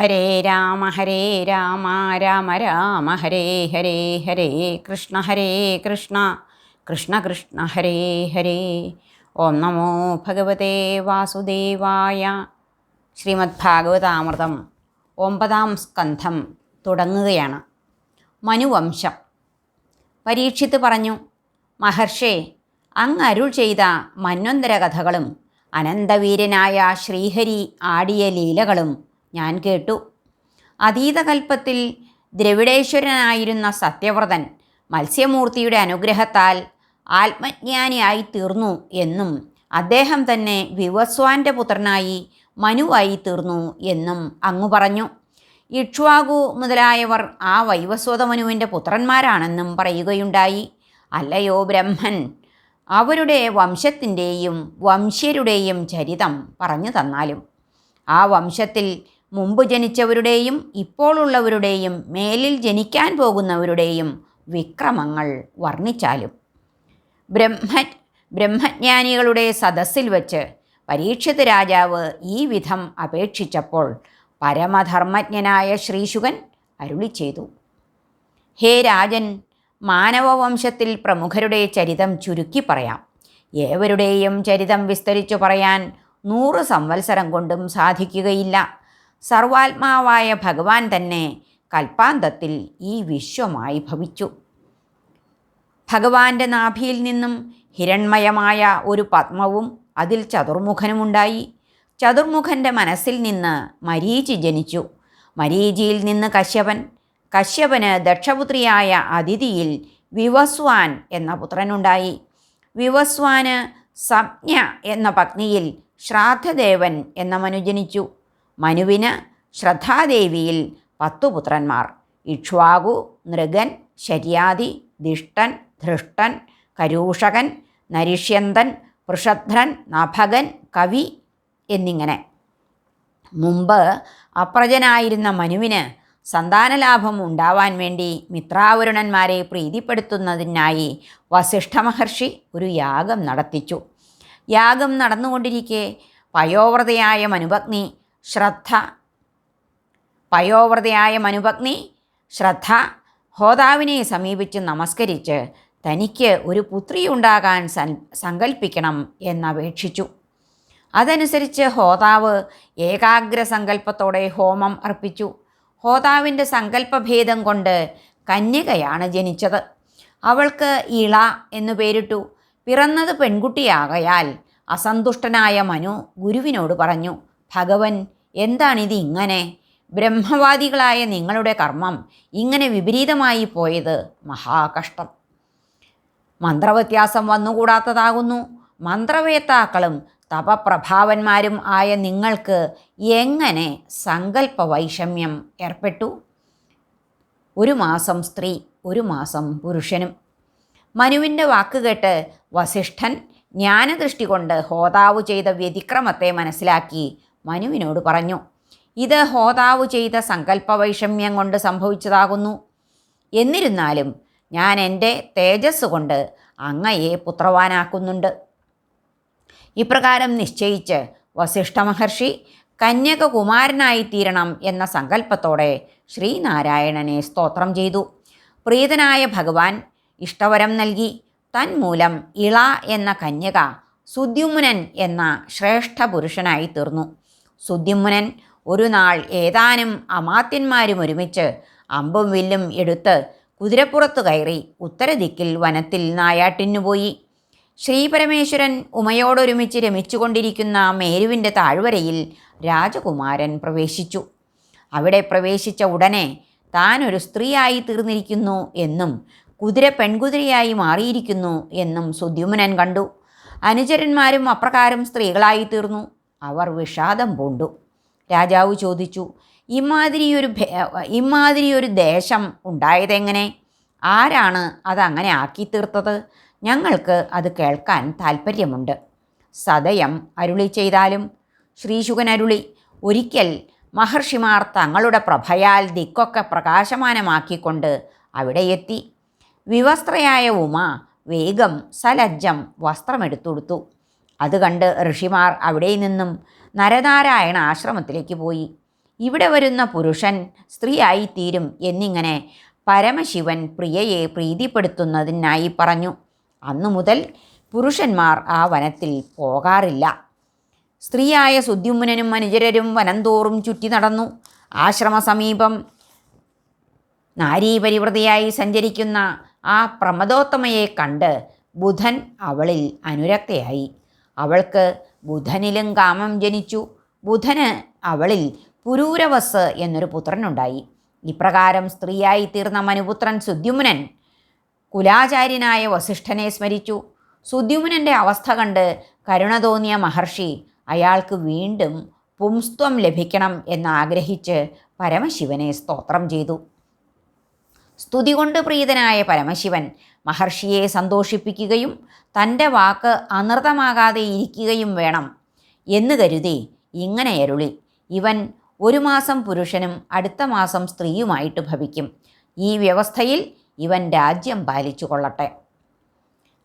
ഹരേ രാമ ഹരേ രാമ രാമ രാമ ഹരേ ഹരേ ഹരേ കൃഷ്ണ ഹരേ കൃഷ്ണ കൃഷ്ണ കൃഷ്ണ ഹരേ ഹരേ. ഓം നമോ ഭഗവതേ വാസുദേവായ ശ്രീമദ് ഭാഗവതാമൃതം ഒമ്പതാം സ്കന്ധം തുടങ്ങുകയാണ്. മനുവംശം. പരീക്ഷിത്ത് പറഞ്ഞു മഹർഷേ അങ്ങ് അരുൾ ചെയ്ത മന്വന്തര കഥകളും അനന്തവീരനായ ശ്രീഹരി ആടിയ ലീലകളും ഞാൻ കേട്ടു. അതീതകൽപ്പത്തിൽ ദ്രവിഡേശ്വരനായിരുന്ന സത്യവ്രതൻ മത്സ്യമൂർത്തിയുടെ അനുഗ്രഹത്താൽ ആത്മജ്ഞാനിയായി തീർന്നു എന്നും അദ്ദേഹം തന്നെ വിവസ്വാന്റെ പുത്രനായി മനുവായി തീർന്നു എന്നും അങ്ങു പറഞ്ഞു. ഇക്ഷ്വാകു മുതലായവർ ആ വൈവസ്വത മനുവിന്റെ പുത്രന്മാരാണെന്നും പറയുകയുണ്ടായി. അല്ലയോ ബ്രഹ്മൻ അവരുടെ വംശത്തിന്റെയും വംശ്യരുടെയും ചരിതം പറഞ്ഞു തന്നാലും ആ വംശത്തിൽ മുമ്പ് ജനിച്ചവരുടെയും ഇപ്പോഴുള്ളവരുടെയും മേലിൽ ജനിക്കാൻ പോകുന്നവരുടെയും വിക്രമങ്ങൾ വർണിച്ചാലും. ബ്രഹ്മ ബ്രഹ്മജ്ഞാനികളുടെ സദസ്സിൽ വച്ച് പരീക്ഷിത് രാജാവ് ഈ വിധം അപേക്ഷിച്ചപ്പോൾ പരമധർമ്മജ്ഞനായ ശ്രീശുകൻ അരുളി ചെയ്തു. ഹേ രാജൻ മാനവവംശത്തിൽ പ്രമുഖരുടെ ചരിതം ചുരുക്കി പറയാം. ഏവരുടെയും ചരിതം വിസ്തരിച്ചു പറയാൻ നൂറ് സംവത്സരം കൊണ്ടും സാധിക്കുകയില്ല. സർവാത്മാവായ ഭഗവാൻ തന്നെ കൽപ്പാന്തത്തിൽ ഈ വിശ്വമായി ഭവിച്ചു. ഭഗവാന്റെ നാഭിയിൽ നിന്നും ഹിരൺമയമായ ഒരു പത്മവും അതിൽ ചതുർമുഖനുമുണ്ടായി. ചതുർമുഖന്റെ മനസ്സിൽ നിന്ന് മരീചി ജനിച്ചു. മരീചിയിൽ നിന്ന് കശ്യപൻ കശ്യപന് ദക്ഷപുത്രിയായ അതിഥിയിൽ വിവസ്വാൻ എന്ന പുത്രനുണ്ടായി. വിവസ്വാന് സംജ്ഞ എന്ന പത്നിയിൽ ശ്രാദ്ധദേവൻ എന്ന മനു ജനിച്ചു മനുവിന് ശ്രദ്ധാദേവിയിൽ പത്തു പുത്രന്മാർ. ഇക്ഷ്വാകു നൃഗൻ ശര്യാദി ദിഷ്ടൻ ധൃഷ്ടൻ കരൂഷകൻ നരിഷ്യന്തൻ വൃഷധ്രൻ നഭകൻ കവി എന്നിങ്ങനെ. മുമ്പ് അപ്രജനായിരുന്ന മനുവിന് സന്താനലാഭം ഉണ്ടാവാൻ വേണ്ടി മിത്രാവരുണന്മാരെ പ്രീതിപ്പെടുത്തുന്നതിനായി വസിഷ്ഠ മഹർഷി ഒരു യാഗം നടത്തിച്ചു. യാഗം നടന്നുകൊണ്ടിരിക്കെ പയോവ്രതയായ മനുഭഗ്നി ശ്രദ്ധ. പയോവ്രതയായ മനുഭഗ്നി ശ്രദ്ധ. ഹോതാവിനെ സമീപിച്ച് നമസ്കരിച്ച് തനിക്ക് ഒരു പുത്രിയുണ്ടാകാൻ സൻ സങ്കൽപ്പിക്കണം എന്നപേക്ഷിച്ചു. അതനുസരിച്ച് ഹോതാവ് ഏകാഗ്ര സങ്കല്പത്തോടെ ഹോമം അർപ്പിച്ചു. ഹോതാവിന്റെ സങ്കല്പഭേദം കൊണ്ട് കന്യകയാണ് ജനിച്ചത്. അവൾക്ക് ഇള എന്നു പേരിട്ടു. പിറന്നത് പെൺകുട്ടിയാകയാൽ അസന്തുഷ്ടനായ മനു ഗുരുവിനോട് പറഞ്ഞു ഭഗവൻ എന്താണിത് ഇങ്ങനെ? ബ്രഹ്മവാദികളായ നിങ്ങളുടെ കർമ്മം ഇങ്ങനെ വിപരീതമായി പോയത് മഹാകഷ്ടം. മന്ത്രവ്യത്യാസം വന്നുകൂടാത്തതാകുന്നു. മന്ത്രവേത്താക്കളും തപപ്രഭാവന്മാരും ആയ നിങ്ങൾക്ക് എങ്ങനെ സങ്കല്പ വൈഷമ്യം ഏർപ്പെട്ടു? ഒരു മാസം സ്ത്രീ ഒരു മാസം പുരുഷനും. മനുവിന്റെ വാക്കുകേട്ട് വസിഷ്ഠൻ ജ്ഞാനദൃഷ്ടി കൊണ്ട് ഹോതാവ് ചെയ്ത വ്യതിക്രമത്തെ മനസ്സിലാക്കി മനുവിനോട് പറഞ്ഞു ഇത് ഹോതാവ് ചെയ്ത സങ്കല്പ വൈഷമ്യം കൊണ്ട് സംഭവിച്ചതാകുന്നു. എന്നിരുന്നാലും ഞാൻ എന്റെ തേജസ് കൊണ്ട് അങ്ങയെ പുത്രവാനാക്കുന്നുണ്ട്. ഇപ്രകാരം നിശ്ചയിച്ച് വസിഷ്ഠ മഹർഷി കന്യകകുമാരനായിത്തീരണം എന്ന സങ്കല്പത്തോടെ ശ്രീനാരായണനെ സ്തോത്രം ചെയ്തു. പ്രീതനായ ഭഗവാൻ ഇഷ്ടവരം നൽകി. തന്മൂലം ഇള എന്ന കന്യക സുദ്യുമ്നൻ എന്ന ശ്രേഷ്ഠ പുരുഷനായി തീർന്നു. സുദ്യുമ്നൻ ഒരു നാൾ ഏതാനും അമാത്യന്മാരും ഒരുമിച്ച് അമ്പും വില്ലും എടുത്ത് കുതിരപ്പുറത്ത് കയറി ഉത്തരദിക്കിൽ വനത്തിൽ നായാട്ടിനുപോയി ശ്രീപരമേശ്വരൻ ഉമയോടൊരുമിച്ച് രമിച്ചുകൊണ്ടിരിക്കുന്ന മേരുവിന്റെ താഴ്വരയിൽ രാജകുമാരൻ പ്രവേശിച്ചു. അവിടെ പ്രവേശിച്ച ഉടനെ താൻ ഒരു സ്ത്രീയായി തീർന്നിരിക്കുന്നു എന്നും കുതിര പെൺകുതിരയായി മാറിയിരിക്കുന്നു എന്നും സുദ്യുമ്നൻ കണ്ടു. അനുചരന്മാരും അപ്രകാരം സ്ത്രീകളായി തീർന്നു. അവർ വിഷാദം പൂണ്ടു. രാജാവ് ചോദിച്ചു ഇമാതിരിയൊരു ഇമാതിരിയൊരു ദേശം ഉണ്ടായതെങ്ങനെ? ആരാണ് അതങ്ങനെ ആക്കി തീർത്തത് ഞങ്ങൾക്ക് അത് കേൾക്കാൻ താൽപ്പര്യമുണ്ട്. സദയം അരുളി ചെയ്താലും ശ്രീശുഖൻ അരുളി ഒരിക്കൽ മഹർഷിമാർ തങ്ങളുടെ പ്രഭയാൽ ദിക്കൊക്കെ പ്രകാശമാനമാക്കിക്കൊണ്ട് അവിടെ എത്തി. വിവസ്ത്രയായ ഉമ വേഗം സലജ്ജം വസ്ത്രമെടുത്തുകൊടുത്തു അത് കണ്ട് ഋഷിമാർ അവിടെ നിന്നും നരനാരായണ ആശ്രമത്തിലേക്ക് പോയി. ഇവിടെ വരുന്ന പുരുഷൻ സ്ത്രീയായിത്തീരും എന്നിങ്ങനെ പരമശിവൻ പ്രിയയെ പ്രീതിപ്പെടുത്തുന്നതിനായി പറഞ്ഞു. അന്നു മുതൽ പുരുഷന്മാർ ആ വനത്തിൽ പോകാറില്ല. സ്ത്രീയായ സുദ്യുമ്നനും അനുചരരും വനംതോറും ചുറ്റി നടന്നു. ആശ്രമസമീപം നാരീപരിവൃതയായി സഞ്ചരിക്കുന്ന ആ പ്രമദോത്തമയെ കണ്ട് ബുധൻ അവളിൽ അനുരക്തയായി. അവൾക്ക് ബുധനിലും കാമം ജനിച്ചു. ബുധന് അവളിൽ പുരൂരവസ് എന്നൊരു പുത്രനുണ്ടായി. ഇപ്രകാരം സ്ത്രീയായി തീർന്ന മനുപുത്രൻ സുദ്യുമ്നൻ കുലാചാര്യനായ വസിഷ്ഠനെ സ്മരിച്ചു. സുദ്യുമ്നന്റെ അവസ്ഥ കണ്ട് കരുണ തോന്നിയ മഹർഷി അയാൾക്ക് വീണ്ടും പുംസ്ത്വം ലഭിക്കണം എന്നാഗ്രഹിച്ച് പരമശിവനെ സ്തോത്രം ചെയ്തു. സ്തുതി കൊണ്ട് പ്രീതനായ പരമശിവൻ മഹർഷിയെ സന്തോഷിപ്പിക്കുകയും തന്റെ വാക്ക് അനൃതമാകാതെ ഇരിക്കുകയും വേണം. എന്ന് കരുതി ഇങ്ങനെ അരുളി. ഇവൻ ഒരു മാസം പുരുഷനും അടുത്ത മാസം സ്ത്രീയുമായിട്ട് ഭവിക്കും. ഈ വ്യവസ്ഥയിൽ ഇവൻ രാജ്യം പാലിച്ചു കൊള്ളട്ടെ.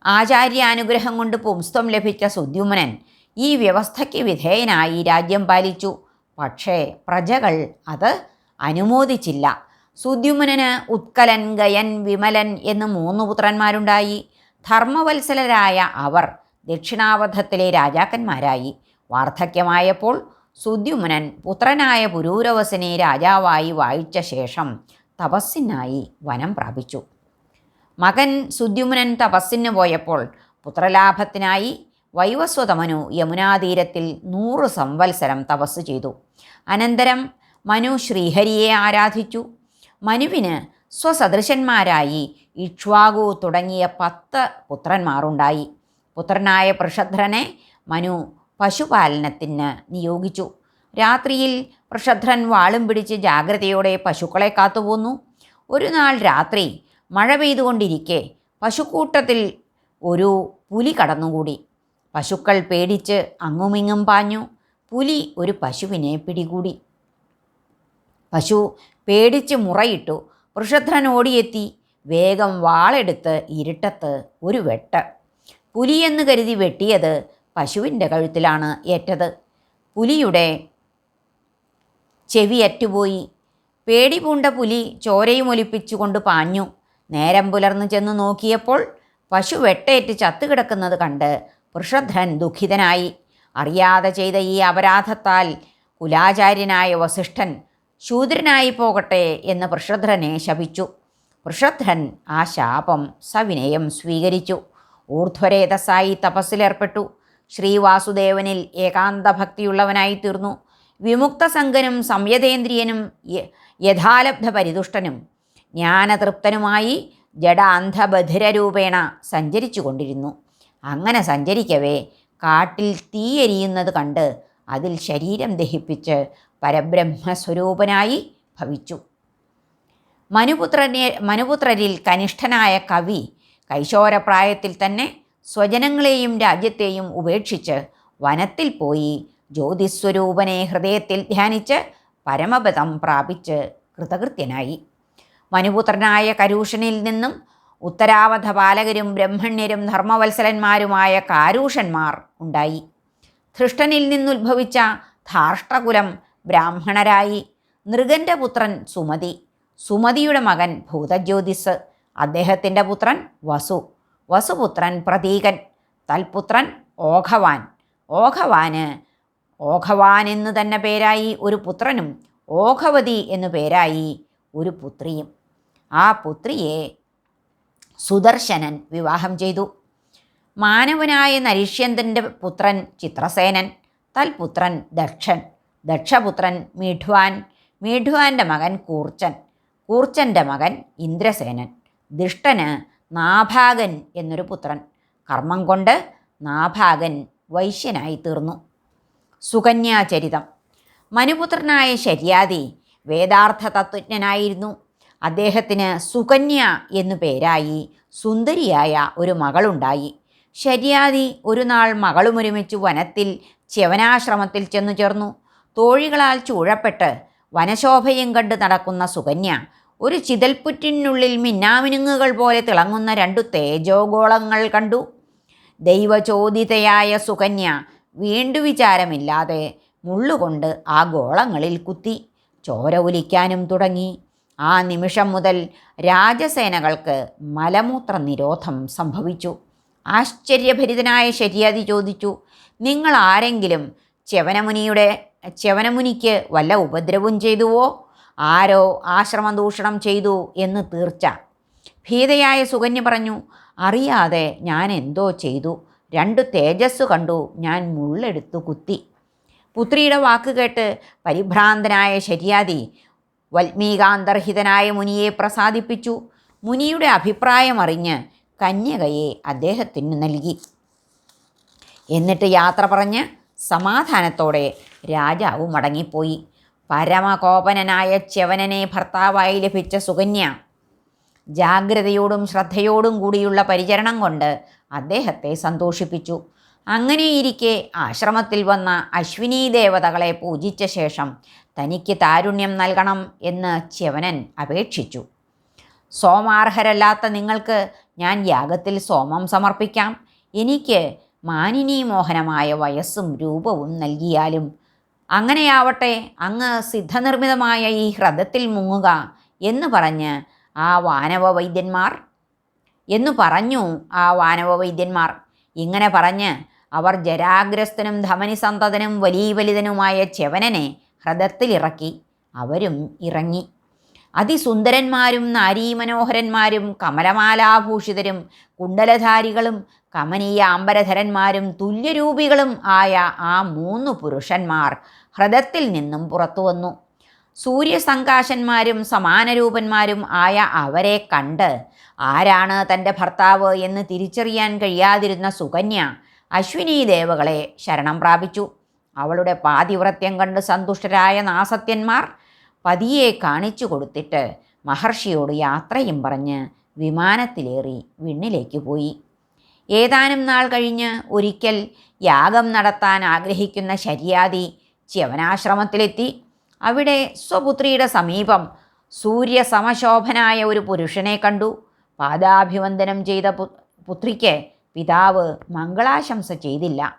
ആചാര്യാനുഗ്രഹം കൊണ്ട് പുംസ്ത്വം ലഭിച്ച സുദ്യുമ്നൻ ഈ വ്യവസ്ഥയ്ക്ക് വിധേയനായി രാജ്യം പാലിച്ചു. പക്ഷേ പ്രജകൾ അത് അനുമോദിച്ചില്ല. സുദ്യുമ്നന് ഉത്കലൻ ഗയൻ വിമലൻ എന്ന് മൂന്ന് പുത്രന്മാരുണ്ടായി. ധർമ്മവത്സലരായ അവർ ദക്ഷിണാവധത്തിലെ രാജാക്കന്മാരായി. വാർദ്ധക്യമായപ്പോൾ സുദ്യുമ്നൻ പുത്രനായ പുരൂരവസിനെ രാജാവായി വായിച്ച ശേഷം തപസ്സിനായി വനം പ്രാപിച്ചു. മകൻ സുദ്യുമ്നൻ തപസ്സിന് പോയപ്പോൾ പുത്രലാഭത്തിനായി വൈവസ്വതമനു യമുനാതീരത്തിൽ നൂറ് സംവത്സരം തപസ് ചെയ്തു. അനന്തരം മനു ശ്രീഹരിയെ ആരാധിച്ചു. മനുവിന് സ്വസദൃശന്മാരായി ഇക്ഷ്വാകു തുടങ്ങിയ പത്ത് പുത്രന്മാരുണ്ടായി. പുത്രനായ പൃഷധ്രനെ മനു പശുപാലനത്തിന് നിയോഗിച്ചു. രാത്രിയിൽ പൃഷധ്രൻ വാളും പിടിച്ച് ജാഗ്രതയോടെ പശുക്കളെ കാത്തുപോന്നു. ഒരു നാൾ രാത്രി മഴ പെയ്തുകൊണ്ടിരിക്കെ പശുക്കൂട്ടത്തിൽ ഒരു പുലി കടന്നുകൂടി. പശുക്കൾ പേടിച്ച് അങ്ങുമിങ്ങും പാഞ്ഞു. പുലി ഒരു പശുവിനെ പിടികൂടി. പശു പേടിച്ച് മുറയിട്ടു. വൃഷധ്രൻ ഓടിയെത്തി. വേഗം വാളെടുത്ത് ഇരുട്ടത്ത് ഒരു വെട്ട്. പുലിയെന്ന് കരുതി വെട്ടിയത് പശുവിന്റെ കഴുത്തിലാണ് ഏറ്റത്. പുലിയുടെ ചെവി അറ്റുപോയി. പേടി പൂണ്ട പുലി ചോരയും ഒലിപ്പിച്ചുകൊണ്ട് പാഞ്ഞു. നേരം പുലർന്നു ചെന്ന് നോക്കിയപ്പോൾ പശു വെട്ടേറ്റ് ചത്തുകിടക്കുന്നത് കണ്ട് വൃഷധ്രൻ ദുഃഖിതനായി. അറിയാതെ ചെയ്ത ഈ അപരാധത്താൽ കുലാചാര്യനായ വസിഷ്ഠൻ ശൂദ്രനായി പോകട്ടെ എന്ന് വൃഷധ്രനെ ശപിച്ചു. വൃഷധ്രൻ ആ ശാപം സവിനയം സ്വീകരിച്ചു. ഊർധ്വരേതസ്സായി തപസ്സിലേർപ്പെട്ടു. ശ്രീവാസുദേവനിൽ ഏകാന്ത ഭക്തിയുള്ളവനായി തീർന്നു വിമുക്തസംഗനും സംയതേന്ദ്രിയനും യഥാലബ്ധ പരിതുഷ്ടനും ജ്ഞാനതൃപ്തനുമായി ജഡ അന്ധബധിരരൂപേണ സഞ്ചരിച്ചു കൊണ്ടിരുന്നു അങ്ങനെ സഞ്ചരിക്കവേ കാട്ടിൽ തീയെരിയുന്നത് കണ്ട് അതിൽ ശരീരം ദഹിപ്പിച്ച് പരബ്രഹ്മസ്വരൂപനായി ഭവിച്ചു. മനുപുത്രനെ മനുപുത്രരിൽ കനിഷ്ഠനായ കവി കൈശോരപ്രായത്തിൽ തന്നെ സ്വജനങ്ങളെയും രാജ്യത്തെയും ഉപേക്ഷിച്ച് വനത്തിൽ പോയി ജ്യോതിസ്വരൂപനെ ഹൃദയത്തിൽ ധ്യാനിച്ച് പരമപദം പ്രാപിച്ച് കൃതകൃത്യനായി. മനുപുത്രനായ കരൂഷനിൽ നിന്നും ഉത്തരാവധ പാലകരും ബ്രഹ്മണ്യരും ധർമ്മവത്സലന്മാരുമായ കാരൂഷന്മാർ ഉണ്ടായി. ധൃഷ്ടനിൽ നിന്നുദ്ഭവിച്ച ധാർഷ്ട്രകുലം ബ്രാഹ്മണരായി. നൃഗന്റെ പുത്രൻ സുമതി. സുമതിയുടെ മകൻ ഭൂതജ്യോതിസ്. അദ്ദേഹത്തിന്റെ പുത്രൻ വസു. വസുപുത്രൻ പ്രതീകൻ. തൽപുത്രൻ ഓഘവാൻ. ഓഘവാന് ഓഘവാൻ എന്ന് തന്നെ പേരായി ഒരു പുത്രനും ഓഘവതി എന്നു പേരായി ഒരു പുത്രിയും. ആ പുത്രിയെ സുദർശനൻ വിവാഹം ചെയ്തു. മാനവനായ നരിഷ്യന്തന്റെ പുത്രൻ ചിത്രസേനൻ. തൽപുത്രൻ ദക്ഷൻ. ദക്ഷപുത്രൻ മീഠ്വാൻ മീഠ്വാന്റെ മകൻ കൂർച്ചൻ കൂർച്ചന്റെ മകൻ ഇന്ദ്രസേനൻ ദുഷ്ടന് നാഭാഗൻ എന്നൊരു പുത്രൻ. കർമ്മം കൊണ്ട് നാഭാഗൻ വൈശ്യനായി തീർന്നു. സുകന്യാചരിതം മനുപുത്രനായ ശര്യാദി വേദാർത്ഥ തത്വജ്ഞനായിരുന്നു അദ്ദേഹത്തിന് സുകന്യ എന്നു പേരായി സുന്ദരിയായ ഒരു മകളുണ്ടായി. ശര്യാദി ഒരു നാൾ മകളുമൊരുമിച്ച് വനത്തിൽ ച്യവനാശ്രമത്തിൽ ചെന്നു ചേർന്നു. തോഴികളാൽ ചൂഴപ്പെട്ട് വനശോഭയും കണ്ട് നടക്കുന്ന സുകന്യ ഒരു ചിതൽപ്പുറ്റിനുള്ളിൽ മിന്നാമിനുങ്ങുകൾ പോലെ തിളങ്ങുന്ന രണ്ടു തേജോഗോളങ്ങൾ കണ്ടു. ദൈവചോദിതയായ സുകന്യ വീണ്ടു വിചാരമില്ലാതെ മുള്ളുകൊണ്ട് ആ ഗോളങ്ങളിൽ കുത്തി. ചോര ഉലിക്കാനും തുടങ്ങി. ആ നിമിഷം മുതൽ രാജസേനകൾക്ക് മലമൂത്ര നിരോധം സംഭവിച്ചു. ആശ്ചര്യഭരിതനായ ശരിയാതി ചോദിച്ചു നിങ്ങൾ ആരെങ്കിലും ച്യവനമുനിയുടെ ച്യവനമുനിക്ക് വല്ല ഉപദ്രവവും ചെയ്തുവോ? ആരോ ആശ്രമം ദൂഷണം ചെയ്തു എന്ന് തീർച്ച. ഭീതയായ സുകന്യ പറഞ്ഞു അറിയാതെ ഞാൻ എന്തോ ചെയ്തു. രണ്ട് തേജസ് കണ്ടു. ഞാൻ മുള്ളെടുത്തു കുത്തി. പുത്രിയുടെ വാക്ക് കേട്ട് പരിഭ്രാന്തനായ ശരിയാതി വൽമീകാന്തർഹിതനായ മുനിയെ പ്രസാദിപ്പിച്ചു. മുനിയുടെ അഭിപ്രായം അറിഞ്ഞ് കന്യകയെ അദ്ദേഹത്തിന് നൽകി. എന്നിട്ട് യാത്ര പറഞ്ഞ് സമാധാനത്തോടെ രാജാവ് മടങ്ങിപ്പോയി. പരമകോപനനായ ച്യവനനെ ഭർത്താവായി ലഭിച്ച സുകന്യ ജാഗ്രതയോടും ശ്രദ്ധയോടും കൂടിയുള്ള പരിചരണം കൊണ്ട് അദ്ദേഹത്തെ സന്തോഷിപ്പിച്ചു. അങ്ങനെയിരിക്കെ ആശ്രമത്തിൽ വന്ന അശ്വിനി ദേവതകളെ പൂജിച്ച ശേഷം തനിക്ക് താരുണ്യം നൽകണം എന്ന് ച്യവനൻ അപേക്ഷിച്ചു. സോമാർഹരല്ലാത്ത നിങ്ങൾക്ക് ഞാൻ യാഗത്തിൽ സോമം സമർപ്പിക്കാം. എനിക്ക് മാനിനി മോഹനമായ വയസ്സും രൂപവും നൽകിയാലും അങ്ങനെയാവട്ടെ അങ്ങ് സിദ്ധനിർമ്മിതമായ ഈ ഹ്രദത്തിൽ മുങ്ങുക എന്ന് പറഞ്ഞ് ആ വാനവ വൈദ്യന്മാർ എന്നു പറഞ്ഞു ആ വാനവ വൈദ്യന്മാർ ഇങ്ങനെ പറഞ്ഞ് അവർ ജരാഗ്രസ്തനും ധമനിസന്തതനും വലിയവലിതനുമായ ചെവനനെ ഹ്രദത്തിലിറക്കി അവരും ഇറങ്ങി. അതിസുന്ദരന്മാരും നാരീമനോഹരന്മാരും കമലമാലാഭൂഷിതരും കുണ്ടലധാരികളും കമനീയ അമ്പരധരന്മാരും തുല്യരൂപികളും ആയ ആ മൂന്ന് പുരുഷന്മാർ ഹ്രദത്തിൽ നിന്നും പുറത്തു വന്നു. സൂര്യസങ്കാശന്മാരും സമാനരൂപന്മാരും ആയ അവരെ കണ്ട് ആരാണ് തന്റെ ഭർത്താവ് എന്ന് തിരിച്ചറിയാൻ കഴിയാതിരുന്ന സുകന്യ അശ്വിനി ദേവകളെ ശരണം പ്രാപിച്ചു. അവളുടെ പാതിവ്രത്യം കണ്ട് സന്തുഷ്ടരായ നാസത്യന്മാർ പതിയെ കാണിച്ചു കൊടുത്തിട്ട് മഹർഷിയോട് യാത്രയും പറഞ്ഞ് വിമാനത്തിലേറി വിണ്ണിലേക്ക് പോയി. ഏതാനും നാൾ കഴിഞ്ഞ് ഒരിക്കൽ യാഗം നടത്താൻ ആഗ്രഹിക്കുന്ന ശര്യാദി ച്യവനാശ്രമത്തിലെത്തി അവിടെ സ്വപുത്രിയുടെ സമീപം സൂര്യസമശോഭനായ ഒരു പുരുഷനെ കണ്ടു. പാദാഭിവന്ദനം ചെയ്ത പുത്രിക്ക് പിതാവ് മംഗളാശംസ ചെയ്തില്ല.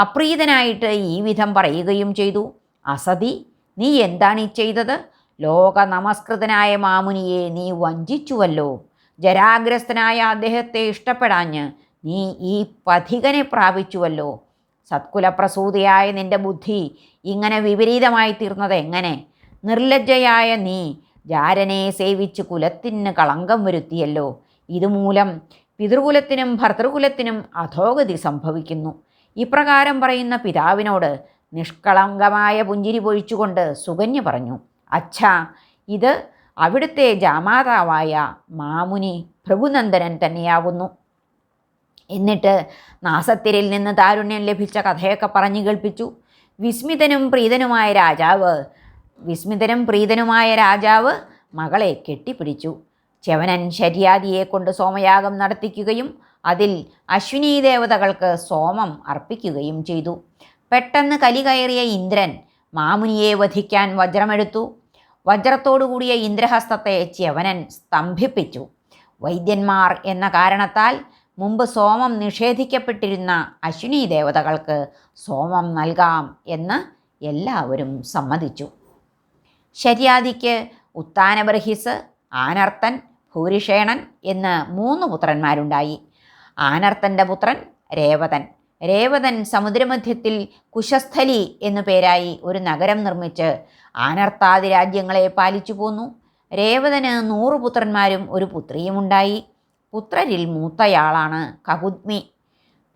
അപ്രീതനായിട്ട് ഈ വിധം പറയുകയും ചെയ്തു. അസതി നീ എന്താണ് ഈ ചെയ്തത്? ലോക നമസ്കൃതനായ മാമുനിയെ നീ വഞ്ചിച്ചുവല്ലോ. ജരാഗ്രസ്തനായ അദ്ദേഹത്തെ ഇഷ്ടപ്പെടാഞ്ഞ് നീ ഈ പഥികനെ പ്രാപിച്ചുവല്ലോ. സത്കുലപ്രസൂതിയായ നിന്റെ ബുദ്ധി ഇങ്ങനെ വിപരീതമായി തീർന്നത് എങ്ങനെ? നിർലജ്ജയായ നീ ജാരനെ സേവിച്ച് കുലത്തിന് കളങ്കം വരുത്തിയല്ലോ. ഇതുമൂലം പിതൃകുലത്തിനും ഭർത്തൃകുലത്തിനും അധോഗതി സംഭവിക്കുന്നു. ഇപ്രകാരം പറയുന്ന പിതാവിനോട് നിഷ്കളങ്കമായ പുഞ്ചിരി പൊഴിച്ചുകൊണ്ട് സുകന്യ പറഞ്ഞു അച്ഛാ ഇത് അവിടുത്തെ ജാമാതാവായ മാമുനി ഭൃഗുനന്ദനൻ തന്നെയാവുന്നു. എന്നിട്ട് നാസത്തിരിൽ നിന്ന് താരുണ്യം ലഭിച്ച കഥയൊക്കെ പറഞ്ഞു കേൾപ്പിച്ചു. വിസ്മിതനും പ്രീതനുമായ രാജാവ് വിസ്മിതനും പ്രീതനുമായ രാജാവ് മകളെ കെട്ടിപ്പിടിച്ചു. ചെവനൻ ശര്യാദിയെ കൊണ്ട് സോമയാഗം നടത്തിക്കുകയും അതിൽ അശ്വിനി ദേവതകൾക്ക് സോമം അർപ്പിക്കുകയും ചെയ്തു. പെട്ടെന്ന് കലി കയറിയ ഇന്ദ്രൻ മാമുനിയെ വധിക്കാൻ വജ്രമെടുത്തു. വജ്രത്തോടുകൂടിയ ഇന്ദ്രഹസ്തത്തെ ച്യവനൻ സ്തംഭിപ്പിച്ചു. വൈദ്യന്മാർ എന്ന കാരണത്താൽ മുമ്പ് സോമം നിഷേധിക്കപ്പെട്ടിരുന്ന അശ്വിനി ദേവതകൾക്ക് സോമം നൽകാം എന്ന് എല്ലാവരും സമ്മതിച്ചു. ശര്യാദിക്ക് ഉത്താനബർഹിസ് ആനർത്തൻ ഭൂരിഷേണൻ എന്ന് മൂന്ന് പുത്രന്മാരുണ്ടായി. ആനർത്തന്റെ പുത്രൻ രേവതൻ. രേവതൻ സമുദ്രമധ്യത്തിൽ കുശസ്ഥലി എന്നു പേരായി ഒരു നഗരം നിർമ്മിച്ച് ആനർത്താതി രാജ്യങ്ങളെ പാലിച്ചു പോന്നു. രേവതന് നൂറ് പുത്രന്മാരും ഒരു പുത്രിയുമുണ്ടായി പുത്രരിൽ മൂത്തയാളാണ് കകുദ്മി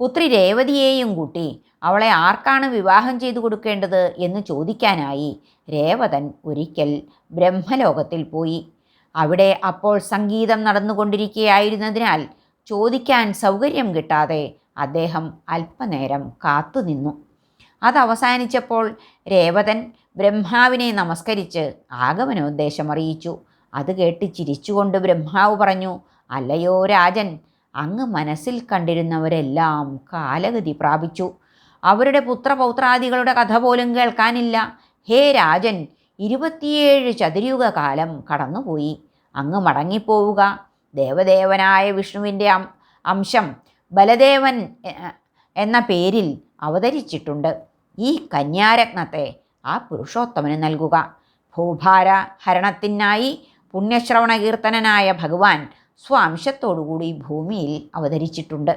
പുത്രി രേവതിയെയും കൂട്ടി അവളെ ആർക്കാണ് വിവാഹം ചെയ്തു കൊടുക്കേണ്ടത് എന്ന് ചോദിക്കാനായി രേവതൻ ഒരിക്കൽ ബ്രഹ്മലോകത്തിൽ പോയി. അവിടെ അപ്പോൾ സംഗീതം നടന്നുകൊണ്ടിരിക്കുകയായിരുന്നതിനാൽ ചോദിക്കാൻ സൗകര്യം കിട്ടാതെ അദ്ദേഹം അല്പനേരം കാത്തുനിന്നു. അതവസാനിച്ചപ്പോൾ രേവതൻ ബ്രഹ്മാവിനെ നമസ്കരിച്ച് ആഗമനോദ്ദേശം അറിയിച്ചു. അത് കേട്ട് ചിരിച്ചുകൊണ്ട് ബ്രഹ്മാവ് പറഞ്ഞു അല്ലയോ രാജൻ? അങ്ങ് മനസ്സിൽ കണ്ടിരുന്നവരെല്ലാം കാലഗതി പ്രാപിച്ചു. അവരുടെ പുത്രപൗത്രാദികളുടെ കഥ പോലും കേൾക്കാനില്ല. ഹേ രാജൻ ഇരുപത്തിയേഴ് ചതുര്യുഗ കാലം കടന്നുപോയി. അങ്ങ് മടങ്ങിപ്പോവുക. ദേവദേവനായ വിഷ്ണുവിന്റെ അംശം ബലദേവൻ എന്ന പേരിൽ അവതരിച്ചിട്ടുണ്ട്. ഈ കന്യാരത്നത്തെ ആ പുരുഷോത്തമന് നൽകുക. ഭൂഭാര ഹരണത്തിനായി പുണ്യശ്രവണ കീർത്തനനായ ഭഗവാൻ സ്വാംശത്തോടുകൂടി ഭൂമിയിൽ അവതരിച്ചിട്ടുണ്ട്.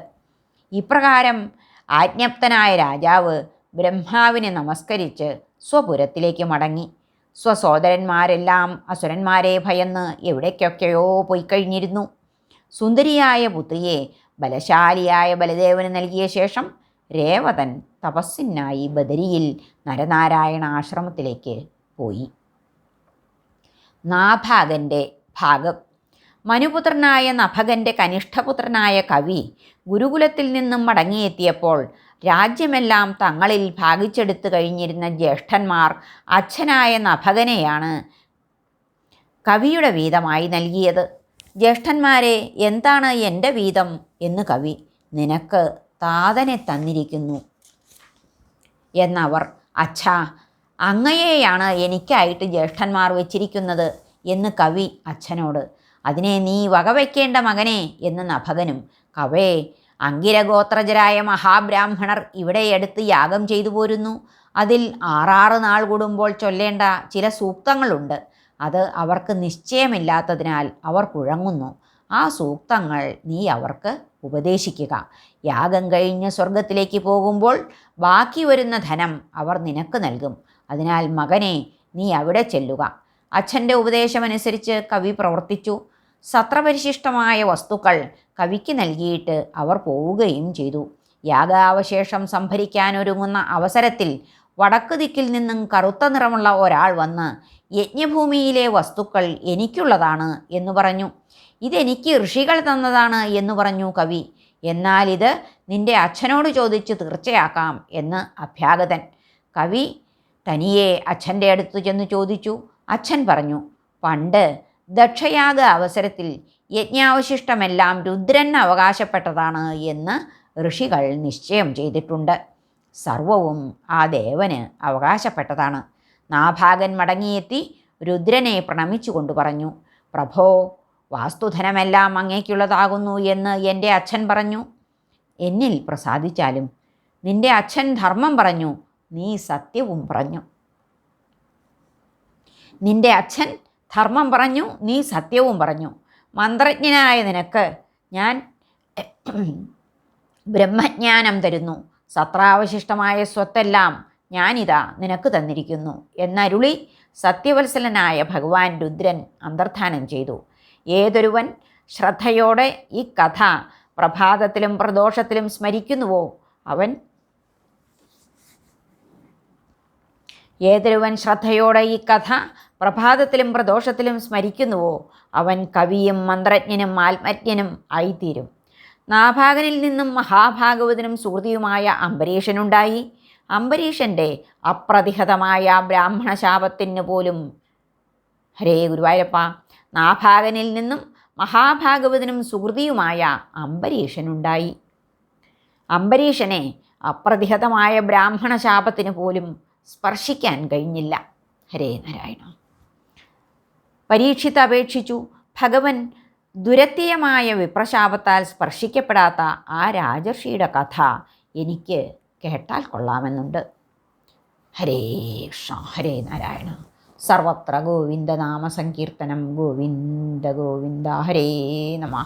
ഇപ്രകാരം ആജ്ഞപ്തനായ രാജാവ് ബ്രഹ്മാവിനെ നമസ്കരിച്ച് സ്വപുരത്തിലേക്ക് മടങ്ങി. സ്വസോദരന്മാരെല്ലാം അസുരന്മാരെ ഭയന്ന് എവിടേക്കൊക്കെയോ പോയി കഴിഞ്ഞിരുന്നു. സുന്ദരിയായ പുത്രിയെ ബലശാലിയായ ബലദേവന് നൽകിയ ശേഷം രേവതൻ തപസ്സിനായി ബദരിയിൽ നരനാരായണ ആശ്രമത്തിലേക്ക് പോയി. നാഭാഗന്റെ ഭാഗം മനുപുത്രനായ നഭകന്റെ കനിഷ്ഠപുത്രനായ കവി ഗുരുകുലത്തിൽ നിന്നും മടങ്ങിയെത്തിയപ്പോൾ രാജ്യമെല്ലാം തങ്ങളിൽ ഭാഗിച്ചെടുത്തു കഴിഞ്ഞിരുന്ന ജ്യേഷ്ഠന്മാർ അച്ഛനായ നഭകനെയാണ് കവിയുടെ വീതമായി നൽകിയത്. ജ്യേഷ്ഠന്മാരെ എന്താണ് എന്റെ വീതം എന്ന് കവി നിനക്ക് താതനെ തന്നിരിക്കുന്നു. എന്നവർ അച്ഛാ അങ്ങയെയാണ് എനിക്കായിട്ട് ജ്യേഷ്ഠന്മാർ വെച്ചിരിക്കുന്നത് എന്ന് കവി അച്ഛനോട് അതിനെ നീ വകവയ്ക്കേണ്ട മകനെ എന്ന് നഭകനും കവേ അങ്കിരഗോത്രജരായ മഹാബ്രാഹ്മണർ ഇവിടെ എടുത്ത് യാഗം ചെയ്തു പോരുന്നു. അതിൽ ആറാറ് നാൾ കൂടുമ്പോൾ ചൊല്ലേണ്ട ചില സൂക്തങ്ങളുണ്ട്. അത് അവർക്ക് നിശ്ചയമില്ലാത്തതിനാൽ അവർ കുഴങ്ങുന്നു. ആ സൂക്തങ്ങൾ നീ അവർക്ക് ഉപദേശിക്കുക. യാഗം കഴിഞ്ഞ് സ്വർഗത്തിലേക്ക് പോകുമ്പോൾ ബാക്കി വരുന്ന ധനം അവർ നിനക്ക് നൽകും. അതിനാൽ മകനെ നീ അവിടെ ചെല്ലുക. അച്ഛന്റെ ഉപദേശമനുസരിച്ച് കവി പ്രവർത്തിച്ചു. സത്രപരിശിഷ്ടമായ വസ്തുക്കൾ കവിക്ക് നൽകിയിട്ട് അവർ പോവുകയും ചെയ്തു. യാഗാവശേഷം സംഭരിക്കാനൊരുങ്ങുന്ന അവസരത്തിൽ വടക്ക് ദിക്കിൽ നിന്നും കറുത്ത നിറമുള്ള ഒരാൾ വന്ന് യജ്ഞഭൂമിയിലെ വസ്തുക്കൾ എനിക്കുള്ളതാണ് എന്നു പറഞ്ഞു. ഇതെനിക്ക് ഋഷികൾ തന്നതാണ് എന്നു പറഞ്ഞു കവി. എന്നാൽ ഇത് നിന്റെ അച്ഛനോട് ചോദിച്ച് തീർച്ചയാക്കാം എന്ന് അഭ്യാഗതൻ. കവി തനിയെ അച്ഛന്റെ അടുത്ത് ചെന്ന് ചോദിച്ചു. അച്ഛൻ പറഞ്ഞു പണ്ട് ദക്ഷയാഗ അവസരത്തിൽ യജ്ഞാവശിഷ്ടമെല്ലാം രുദ്രൻ അവകാശപ്പെട്ടതാണ് എന്ന് ഋഷികൾ നിശ്ചയം ചെയ്തിട്ടുണ്ട്. സർവവും ആ ദേവന് അവകാശപ്പെട്ടതാണ്. നാഭാഗൻ മടങ്ങിയെത്തി രുദ്രനെ പ്രണമിച്ചുകൊണ്ട് പറഞ്ഞു പ്രഭോ വാസ്തുധനമെല്ലാം അങ്ങേക്കുള്ളതാകുന്നു എന്ന് എന്റെ അച്ഛൻ പറഞ്ഞു. എന്നിൽ പ്രസാദിച്ചാലും നിന്റെ അച്ഛൻ ധർമ്മം പറഞ്ഞു നീ സത്യവും പറഞ്ഞു. നിന്റെ അച്ഛൻ ധർമ്മം പറഞ്ഞു നീ സത്യവും പറഞ്ഞു. മന്ത്രജ്ഞനായ നിനക്ക് ഞാൻ ബ്രഹ്മജ്ഞാനം തരുന്നു. സത്രാവശിഷ്ടമായ സ്വത്തെല്ലാം ഞാനിതാ നിനക്ക് തന്നിരിക്കുന്നു എന്നരുളി സത്യവത്സലനായ ഭഗവാൻ രുദ്രൻ അന്തർധാനം ചെയ്തു. ഏതൊരുവൻ ശ്രദ്ധയോടെ ഈ കഥ പ്രഭാതത്തിലും പ്രദോഷത്തിലും സ്മരിക്കുന്നുവോ അവൻ ഏതൊരുവൻ ശ്രദ്ധയോടെ ഈ കഥ പ്രഭാതത്തിലും പ്രദോഷത്തിലും സ്മരിക്കുന്നുവോ അവൻ കവിയും മന്ത്രജ്ഞനും ആത്മജ്ഞനും ആയിത്തീരും. നാഭാഗനിൽ നിന്നും മഹാഭാഗവതനും സുഹൃതിയുമായ അംബരീഷനുണ്ടായി. അംബരീഷന്റെ അപ്രതിഹതമായ ബ്രാഹ്മണശാപത്തിന് പോലും ഹരേ ഗുരുവായൂരപ്പ നാഭാഗനിൽ നിന്നും മഹാഭാഗവതനും സുഹൃതിയുമായ അംബരീഷനുണ്ടായി. അംബരീഷനെ അപ്രതിഹതമായ ബ്രാഹ്മണശാപത്തിന് പോലും സ്പർശിക്കാൻ കഴിഞ്ഞില്ല. ഹരേ നാരായണ. പരീക്ഷിത് അപേക്ഷിച്ചു. ഭഗവൻ ദുരത്യമായ വിപ്രശാപത്താൽ സ്പർശിക്കപ്പെടാത്ത ആ രാജർഷിയുടെ കഥ എനിക്ക് കേട്ടാൽ കൊള്ളാമെന്നുണ്ട്. ഹരേ കൃഷ്ണ ഹരേ നാരായണ. സർവത്ര ഗോവിന്ദനാമ സങ്കീർത്തനം. ഗോവിന്ദ ഗോവിന്ദ. ഹരേ നമ.